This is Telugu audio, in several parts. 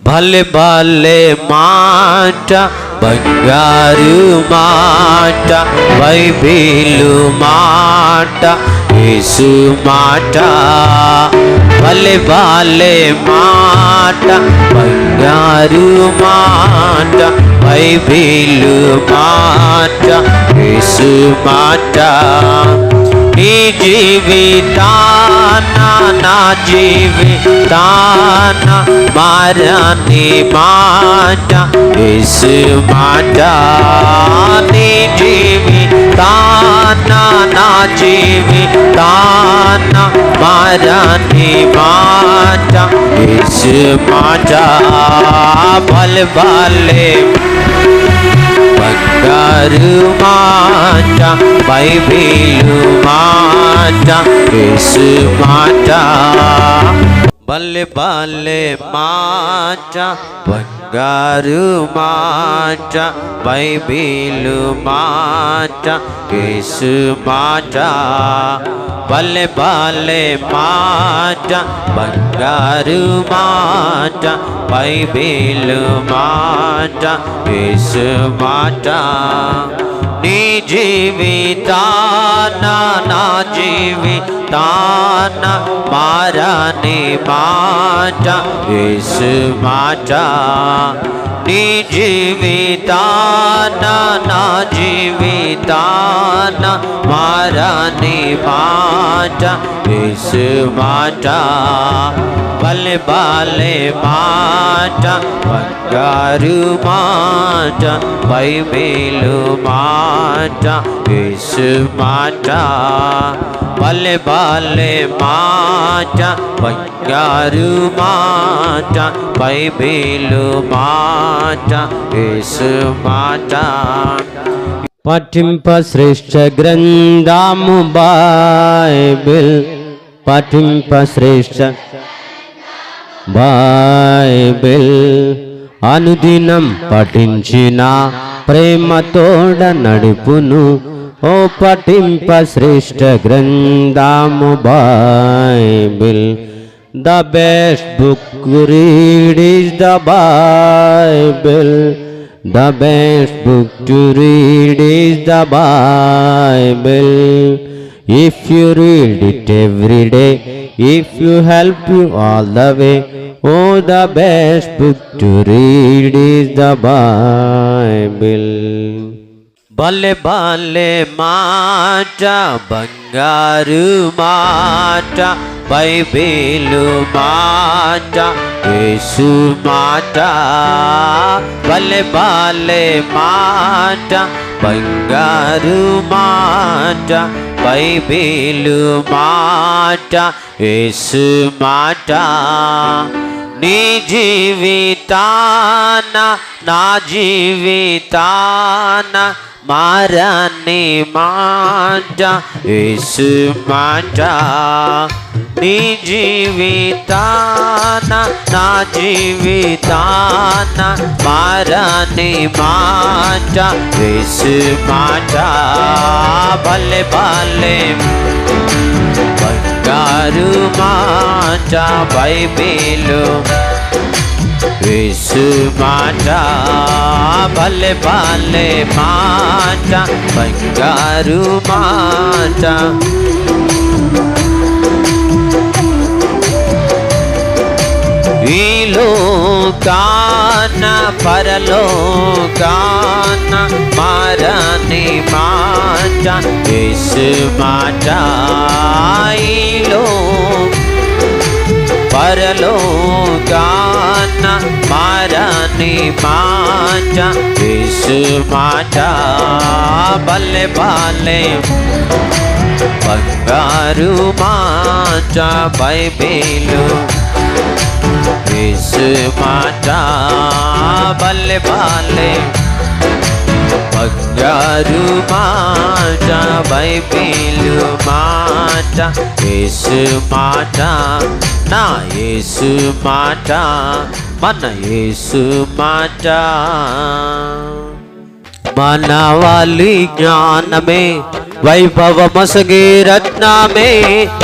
భలే భలే మాట బంగారు మాట బైబిలు మాట యేసు మాట. భలే భలే మాట బంగారు మాట బైబిలు మాట యేసు మాట. ఈ జీవితా నీ జీవితాన నా జీవితాన మారని మాట యేసు మాట నీ జీవితాన నా జీవితాన మారని మాట యేసు మాట బల్ బలే బంగారు మాట బైబిలు మాట యేసు మాట బల్లె బల్లె మాట బంగారు మాట బైబిలు మాట యేసు మాట బల్లె బల్లె మాట బంగారు మాట బైబిలు మాట యేసు మాట నీ జీవితాన నా జీవితాన మారని మాట యేసు మాట నీ జీవితాన నా జీవితాన మారని మాట యేసు మాట బలె బలె మాట బంగారు మాట బైబిలు మాట యేసు మాట బలె బలె మాట బంగారు మాట బైబిలు మాట యేసు మాట. పఠింప శ్రేష్ఠ గ్రంథము బైబిల్. పఠింప శ్రేష్ఠ బైబిల్ అనుదినం పఠించిన ప్రేమతోడ నడుపును ఓ పఠింప శ్రేష్ట గ్రంథము Bible the best book read is the Bible the best book to read is the Bible If you read it every day, if you help you all the way, oh, the best book to read is the Bible. Bale bale mata, bangaru mata, Bible mata, Yesu mata. Bale bale mata, bangaru mata, Bible మాట యేసు మాట. నీ జీవితాన నా జీవితాన మారని మాట యేసు మాట. నీ జీవితాన నా జీవితాన మారని మాట యేసు మాట. భలే భలే బంగారు మాట బైబిలు యేసు మాట భలే భలే మాట బంగారు మాట ఈ లోకాన పరలోకాన మరణి మాట యేసు మాట ఈలో పరలోకాన మారని మాట యేసు మాట బల్లె బాలే బంగారు మాట బైబిలు యేసు మాట बल्ले బాలే బంగారు మాట బైబిలు మాట యేసు మాట నా యేసు మాట మన యేసు మాట మన మనవాలి జ్ఞానమే వైభవమసగే రత్నమే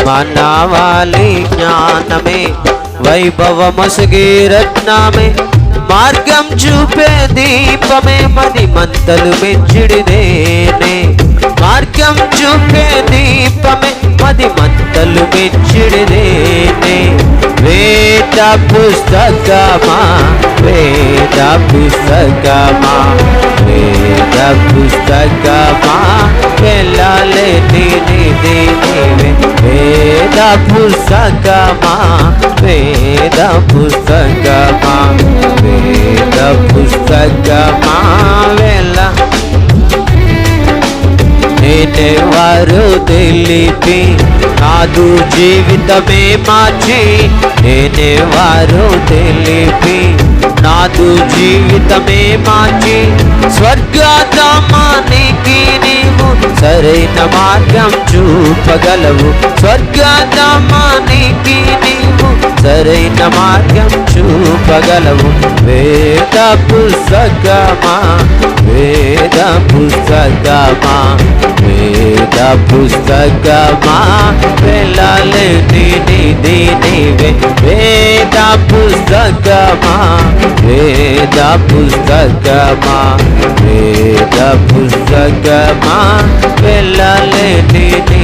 మన మనవాలి జ్ఞానమే వైభవమసగే రత్నమే మార్గం చూపే దీపమే మది మంతలు మెచ్చిడిదేనే మార్గం చూపే దీపమే మది మంతలు మెచ్చిడిదేనే వేద పుస్తకమా వేద పుస్తకమా వేద పుస్తకమా వెళ్ళాలే దీని నీవే వేద పుస్తకమా వేద పుస్తకమా వేద పుస్తకమా వెళ్ళ నేనెవరు తెలిపి నాదు జీవితమే మార్చి నేనెవరు తెలిపి నాదు జీవితమే మార్చి స్వర్గధామానికి నీవు సరైన మార్గం చూపగలవు. స్వర్గధామానికి నీవు సరైన మార్గం చూపగలవు. వేద పుస్తకమా వేద పుస్తకమా వేద పుస్తకమా? వెళ్ళాలి నీది వేద పుస్తకమా? వేద పుస్తకమా? వేద పుస్తకమా? వెళ్ళాలి నీది